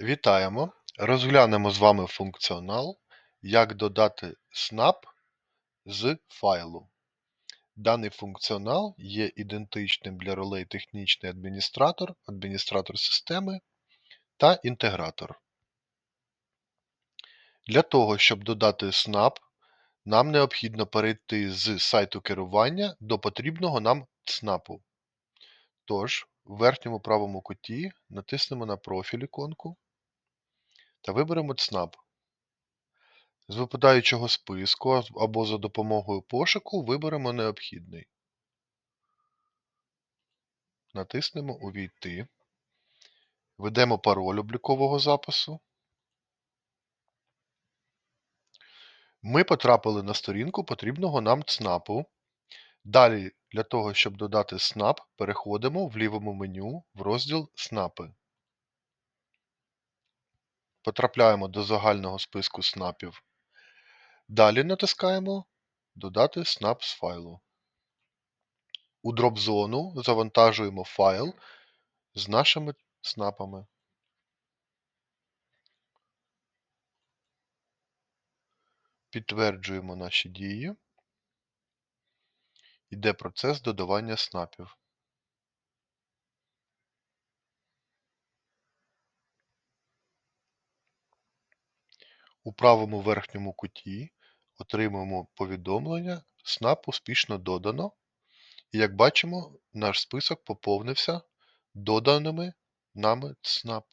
Вітаємо! Розглянемо з вами функціонал, як додати snap з файлу. Даний функціонал є ідентичним для ролей технічний адміністратор, адміністратор системи та інтегратор. Для того, щоб додати snap, нам необхідно перейти з сайту керування до потрібного нам ЦНАПу. Тож, в верхньому правому куті натиснемо на профіль іконку та виберемо ЦНАП. З випадаючого списку або за допомогою пошуку виберемо необхідний. Натиснемо Увійти. Введемо пароль облікового запису. Ми потрапили на сторінку потрібного нам ЦНАПу. Далі, для того, щоб додати СНАП, переходимо в лівому меню в розділ СНАПи. Потрапляємо до загального списку СНАПів. Далі натискаємо Додати СНАП з файлу. У дроп-зону завантажуємо файл з нашими СНАПами. Підтверджуємо наші дії. Йде процес додавання СНАПів. У правому верхньому куті отримуємо повідомлення СНАП успішно додано. І як бачимо, наш список поповнився доданими нами ЦНАП.